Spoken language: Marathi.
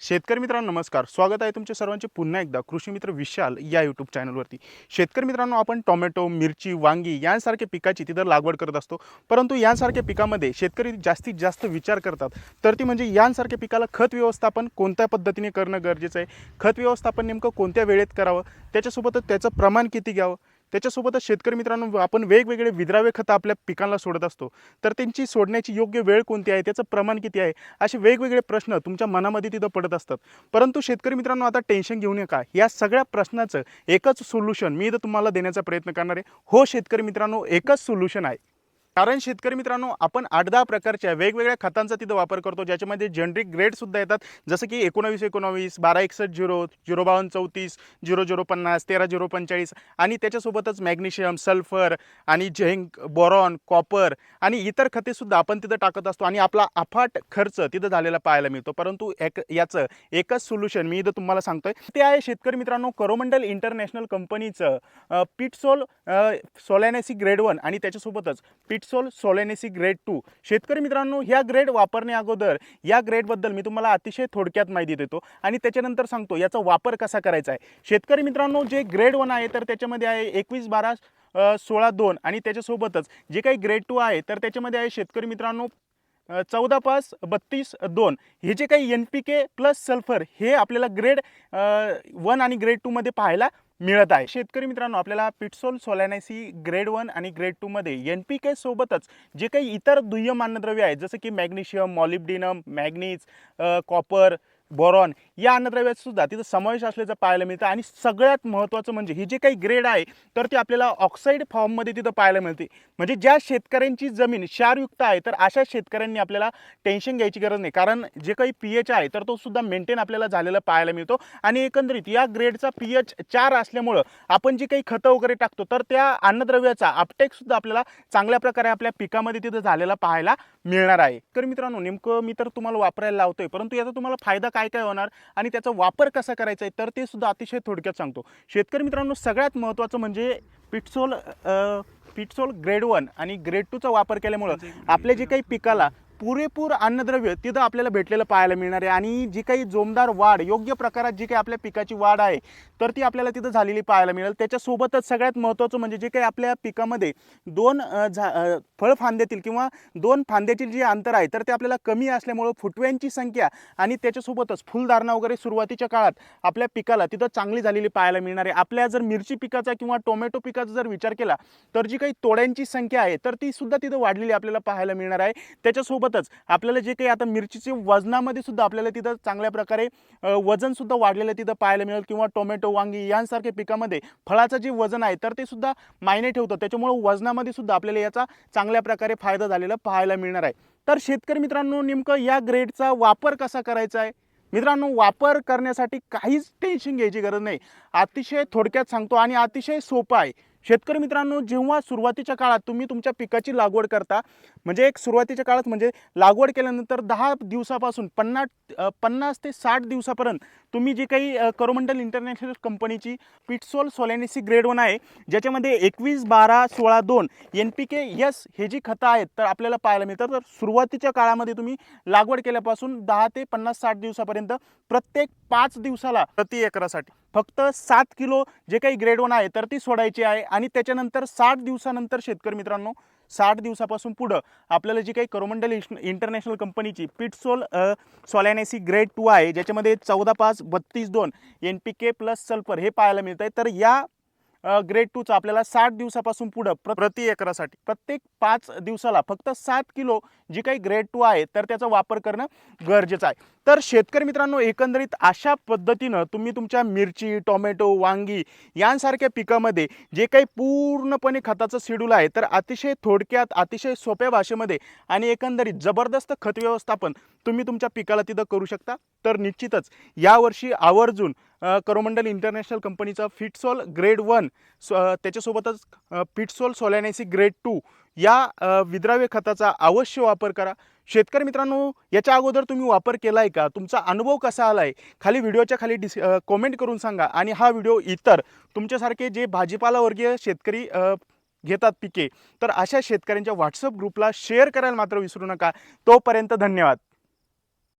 शेतकरी मित्रांनो नमस्कार. स्वागत आहे तुमच्या सर्वांचे पुन्हा एकदा कृषी मित्र विशाल या यूट्यूब चॅनलवरती शेतकरी मित्रांनो आपण टोमॅटो मिरची वांगी यांसारख्या पिकाची तिथं लागवड करत असतो. परंतु यांसारख्या पिकामध्ये शेतकरी जास्तीत जास्त विचार करतात. तर ती म्हणजे यांसारख्या पिकाला खत व्यवस्थापन कोणत्या पद्धतीने करणं गरजेचं आहे? खत व्यवस्थापन नेमकं कोणत्या वेळेत करावं? त्याच्यासोबतच त्याचं प्रमाण किती घ्यावं? त्याच्यासोबतच शेतकरी मित्रांनो आपण वेगवेगळे विद्राव्य खतं आपल्या पिकांना सोडत असतो. तर त्यांची सोडण्याची योग्य वेळ कोणती आहे? त्याचं प्रमाण किती आहे? असे वेगवेगळे प्रश्न तुमच्या मनामध्ये तिथं पडत असतात. परंतु शेतकरी मित्रांनो आता टेन्शन घेऊ नका. या सगळ्या प्रश्नाचं एकच सोल्युशन मी इथं तुम्हाला देण्याचा प्रयत्न करणार आहे. हो शेतकरी मित्रांनो एकच सोल्युशन आहे. कारण शेतकरी मित्रांनो आपण आठ दहा प्रकारच्या वेगवेगळ्या खतांचा तिथं वापर करतो ज्याच्यामध्ये जनरिक ग्रेडसुद्धा येतात. जसं की एकोणावीस एकोणावीस बारा एकसष्ट झिरो झिरो बावन्न चौतीस झिरो झिरो पन्नास तेरा झिरो पंचेचाळीस आणि त्याच्यासोबतच मॅग्नेशियम सल्फर आणि झेंक बोरॉन कॉपर आणि इतर खतेसुद्धा आपण तिथं टाकत असतो आणि आपला अफाट खर्च तिथं झालेला पाहायला मिळतो. परंतु एक याचं एकच सोल्युशन मी इथं तुम्हाला सांगतोय. ते आहे शेतकरी मित्रांनो करोमंडल इंटरनॅशनल कंपनीचं पिटसोल सोलॅनेसी ग्रेड वन आणि त्याच्यासोबतच पिटसोल सोलेनेसी ग्रेड टू शेतकरी मित्रांनो ह्या ग्रेड वापरण्या अगोदर या ग्रेडबद्दल मी तुम्हाला अतिशय थोडक्यात माहिती देतो आणि त्याच्यानंतर सांगतो याचा वापर कसा करायचा आहे. शेतकरी मित्रांनो जे ग्रेड वन आहे तर त्याच्यामध्ये आहे एकवीस बारा सोळा दोन आणि त्याच्यासोबतच जे काही ग्रेड टू आहे तर त्याच्यामध्ये आहे शेतकरी मित्रांनो चौदा पाच बत्तीस दोन. हे जे काही N P K plus sulphur हे आपल्याला ग्रेड वन आणि ग्रेड टूमध्ये पाहायला मिळत आहे. शेतकरी मित्रांनो आपल्याला पिटसोल सोलॅनायसी ग्रेड वन आणि ग्रेड टूमध्ये एन पी के सोबतच जे काही इतर दुय्यम अन्नद्रव्य आहेत जसं की magnesium molybdenum manganese copper boron या अन्नद्रव्याचा सुद्धा तिथं समावेश असल्याचं पाहायला मिळतं. आणि सगळ्यात महत्त्वाचं म्हणजे ही जे काही ग्रेड आहे तर ते आपल्याला ऑक्साईड फॉर्ममध्ये तिथं पाहायला मिळते. म्हणजे ज्या शेतकऱ्यांची जमीन क्षारयुक्त आहे तर अशा शेतकऱ्यांनी आपल्याला टेन्शन घ्यायची गरज नाही. कारण जे काही पी एच आहे तर तो सुद्धा मेंटेन आपल्याला झालेला पाहायला मिळतो. आणि एकंदरीत या ग्रेडचा पी एच चार असल्यामुळं आपण जे काही खतं वगैरे टाकतो तर त्या अन्नद्रव्याचा अपटेकसुद्धा आपल्याला चांगल्या प्रकारे आपल्या पिकामध्ये तिथं झालेला पाहायला मिळणार आहे. तर मित्रांनो नेमकं मी तर तुम्हाला वापरायला लावतोय परंतु याचा तुम्हाला फायदा काय काय होणार आणि त्याचा वापर कसा करायचा आहे तर ते सुद्धा अतिशय थोडक्यात सांगतो. शेतकरी मित्रांनो सगळ्यात महत्त्वाचं म्हणजे पिटसोल पिटसोल ग्रेड वन आणि ग्रेड टूचा वापर केल्यामुळं आपल्या जे काही पिकाला पुरेपूर अन्नद्रव्य तिथं आपल्याला भेटलेलं पाहायला मिळणार आहे. आणि जी काही जोमदार वाढ योग्य प्रकारात जी काही आपल्या पिकाची वाढ आहे तर ती आपल्याला तिथं झालेली पाहायला मिळेल. त्याच्यासोबतच सगळ्यात महत्त्वाचं म्हणजे जे काही आपल्या पिकामध्ये दोन झा फळफांद्यातील किंवा दोन फांद्यातील जे अंतर आहे तर ते आपल्याला कमी असल्यामुळं फुटव्यांची संख्या आणि त्याच्यासोबतच फुलधारणा वगैरे सुरुवातीच्या काळात आपल्या पिकाला तिथं चांगली झालेली पाहायला मिळणार आहे. आपल्या जर मिरची पिकाचा किंवा टोमॅटो पिकाचा जर विचार केला तर जी काही तोड्यांची संख्या आहे तर ती सुद्धा तिथं वाढलेली आपल्याला पाहायला मिळणार आहे. त्याच्यासोबत त्याच्यासोबतच आपल्याला जे काही आता मिरचीचे वजनामध्ये सुद्धा आपल्याला तिथं चांगल्या प्रकारे वजनसुद्धा वाढलेलं तिथं पाहायला मिळेल किंवा टोमॅटो वांगी यांसारख्या पिकामध्ये फळाचं जे वजन आहे तर ते सुद्धा मायने ठेवतं. त्याच्यामुळं वजनामध्ये सुद्धा आपल्याला याचा चांगल्या प्रकारे फायदा झालेला पाहायला मिळणार आहे. तर शेतकरी मित्रांनो नेमकं या ग्रेडचा वापर कसा करायचा आहे? मित्रांनो वापर करण्यासाठी काहीच टेन्शन घ्यायची गरज नाही. अतिशय थोडक्यात सांगतो आणि अतिशय सोपं आहे. शेतकरी मित्रांनो जेव्हा सुरुवातीच्या काळात तुम्ही तुमच्या पिकाची लागवड करता म्हणजे एक सुरुवातीच्या काळात म्हणजे लागवड केल्यानंतर दहा दिवसापासून पन्नास पन्नास ते साठ दिवसापर्यंत तुम्ही जी काही करोमंडल इंटरनॅशनल कंपनीची पिटसोल सोलॅनिसी ग्रेड वन आहे ज्याच्यामध्ये एकवीस बारा सोळा दोन एन पी के यस हे जी खतं आहेत तर आपल्याला पाहायला मिळतात. तर सुरुवातीच्या काळामध्ये तुम्ही लागवड केल्यापासून दहा ते पन्नास साठ दिवसापर्यंत प्रत्येक पाच दिवसाला प्रति एकरासाठी फक्त सात किलो जे काही ग्रेड वन आहे तर ती सोडायची आहे. आणि त्याच्यानंतर साठ दिवसानंतर शेतकरी मित्रांनो साठ दिवसापासून पुढं आपल्याला जी काही करोमंडल इंटरनॅशनल कंपनीची पिटसोल सॉलॅनेसी ग्रेड टू आहे ज्याच्यामध्ये चौदा पाच बत्तीस दोन N P K plus sulphur हे पाहायला मिळत आहे तर या ग्रेड टूचा आपल्याला साठ दिवसापासून पुढं प्र प्रति एकरासाठी. प्रत्येक पाच दिवसाला फक्त सात किलो जी काही ग्रेड टू आहे तर त्याचा वापर करणं गरजेचं आहे. तर शेतकरी मित्रांनो एकंदरीत अशा पद्धतीनं तुम्ही तुमच्या मिरची टोमॅटो वांगी यांसारख्या पिकामध्ये जे काही पूर्णपणे खताचं शेड्यूल आहे तर अतिशय थोडक्यात अतिशय सोप्या भाषेमध्ये आणि एकंदरीत जबरदस्त खत व्यवस्थापन तुम्ही तुमच्या पिकाला तिथं करू शकता. तर निश्चितच यावर्षी आवर्जून करोमंडल इंटरनॅशनल कंपनीचा फिटसॉल ग्रेड वन सो त्याच्यासोबतच फिटसॉल सोलॅनेसी ग्रेड टू या विद्राव्य खताचा अवश्य वापर करा. शेतकरी मित्रांनो याच्या अगोदर तुम्ही वापर केला आहे का? तुमचा अनुभव कसा आला आहे खाली व्हिडिओच्या खाली डिस कॉमेंट करून सांगा. आणि हा व्हिडिओ इतर तुमच्यासारखे जे भाजीपालावर्गीय शेतकरी घेतात पिके तर अशा शेतकऱ्यांच्या व्हॉट्सअप ग्रुपला शेअर करायला मात्र विसरू नका. तोपर्यंत धन्यवाद.